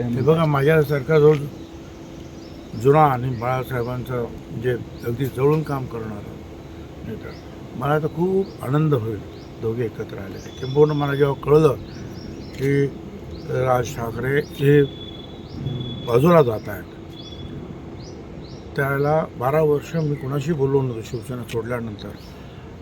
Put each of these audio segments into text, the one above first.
कुठे हे बघा माझ्यासारखा जो जुना आणि बाळासाहेबांचं जे अगदी जवळून काम करणारा नेता मला तर खूप आनंद होईल दोघे एकत्र आले. किंबहुना मला जेव्हा कळलं की राज ठाकरे हे बाजूला जात आहेत त्यावेळेला बारा वर्ष मी कुणाशी बोललो नव्हतो शिवसेना सोडल्यानंतर.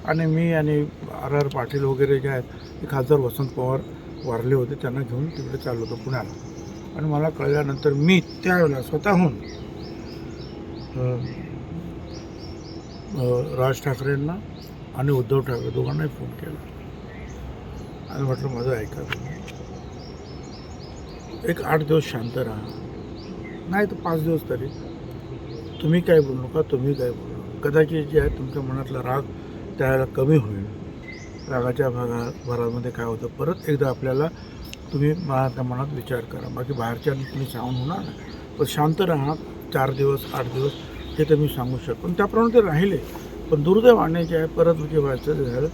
आणि मी आणि आर आर पाटील वगैरे जे आहेत ते खासदार वसंत पवार वारले होते त्यांना घेऊन तिकडे चाललो होतो पुण्याला. आणि मला कळल्यानंतर मी त्यावेळेला स्वतःहून राज ठाकरेंना आणि उद्धव ठाकरे दोघांनाही फोन केला. आणि म्हटलं माझं ऐका तुम्ही. एक आठ दिवस शांत राहा. नाही तर पाच दिवस तरी. तुम्ही काय बोलू नका तुम्ही काय बोलू कदाचित जे आहे तुमच्या मनातला राग त्यावेळेला कमी होईल. रागाच्या भागा भरामध्ये काय होतं? परत एकदा आपल्याला तुम्ही माझ्या मनात विचार करा. बाकी बाहेरच्या तुम्ही सांगून होणार पण शांत राहा. चार दिवस आठ दिवस हे तर मी सांगू शकतो. पण त्याप्रमाणे ते राहिले. पण दुर्दैवाने जे आहे. परत म्हणजे व्हायचं ते झालं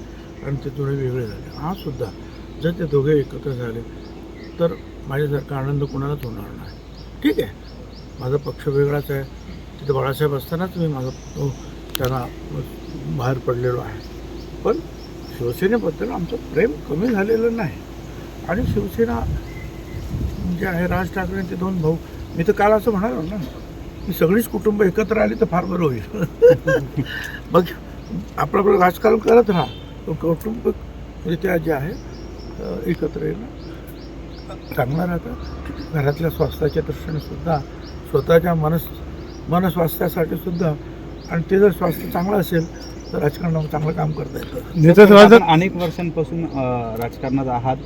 आणि ते थोडे वेगळे झाले. हा सुद्धा. जर ते दोघे एकत्र झाले तर माझ्यासारखा आनंद कोणालाच होणार नाही. ठीक आहे. माझा पक्ष वेगळाच आहे. तिथे बाळासाहेब असतानाच मी माझा तो त्यांना बाहेर पडलेलो आहे. पण शिवसेनेबद्दल आमचं प्रेम कमी झालेलं नाही. आणि शिवसेना जे आहे राज ठाकरेंचे दोन भाऊ. मी तर काल असं म्हणालो ना की सगळीच कुटुंब एकत्र आली तर फार बरं होईल. मग आपलं आपलं राजकारण करत राहा. पण कौटुंबिक जे आहे एकत्र येणं चांगलं राहतं. घरातल्या स्वास्थ्याच्या दृष्टीने सुद्धा स्वतःच्या मनस मनस्वास्थ्यासाठी सुद्धा. आणि ते जर स्वास्थ्य चांगलं असेल तर राजकारणावर चांगलं काम करता येतं. आपण अनेक वर्षांपासून राजकारणात आहात.